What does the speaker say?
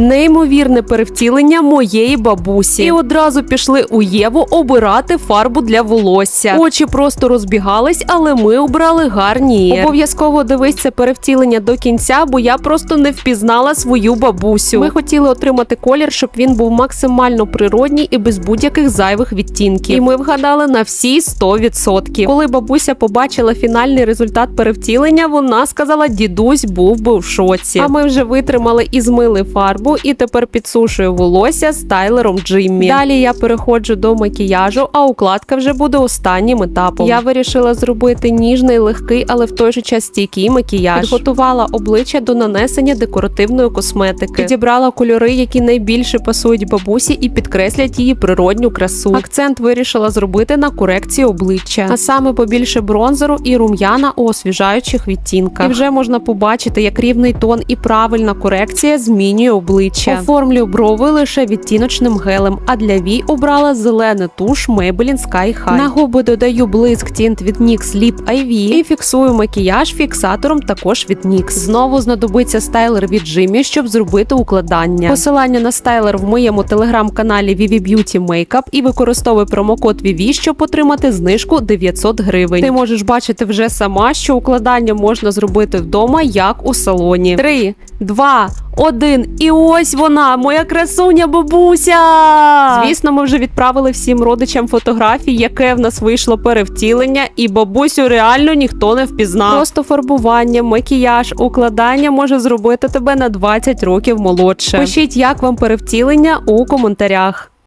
Неймовірне перевтілення моєї бабусі. І одразу пішли у Єву обирати фарбу для волосся. Очі просто розбігались, але ми обрали гарні. Обов'язково дивись це перевтілення до кінця, бо я просто не впізнала свою бабусю. Ми хотіли отримати колір, щоб він був максимально природній і без будь-яких зайвих відтінків. І ми вгадали на всі 100%. Коли бабуся побачила фінальний результат перевтілення, вона сказала: дідусь був би в шоці. А ми вже витримали і змили фарбу, і тепер підсушую волосся стайлером Джиммі. Далі я переходжу до макіяжу, а укладка вже буде останнім етапом. Я вирішила зробити ніжний, легкий, але в той же час стійкий макіяж. Підготувала обличчя до нанесення декоративної косметики. Підібрала кольори, які найбільше пасують бабусі і підкреслять її природню красу. Акцент вирішила зробити на корекції обличчя, а саме побільше бронзеру і рум'яна у освіжаючих відтінках. І вже можна побачити, як рівний тон і правильна корекція змінює обличчя. Оформлюю брови лише відтіночним гелем, а для вій обрала зелене туш Maybelline Sky High. На губи додаю блиск тінт від NYX Lip IV і фіксую макіяж фіксатором також від NYX. Знову знадобиться стайлер від Jimmy, щоб зробити укладання. Посилання на стайлер в моєму телеграм-каналі Vivi Beauty Makeup і використовуй промокод VIVI, щоб отримати знижку 900 гривень. Ти можеш бачити вже сама, що укладання можна зробити вдома, як у салоні. Три, два, один. І ось вона, моя красуня бабуся. Звісно, ми вже відправили всім родичам фотографії, яке в нас вийшло перевтілення, і бабусю реально ніхто не впізнав. Просто фарбування, макіяж, укладання може зробити тебе на 20 років молодше. Пишіть, як вам перевтілення у коментарях.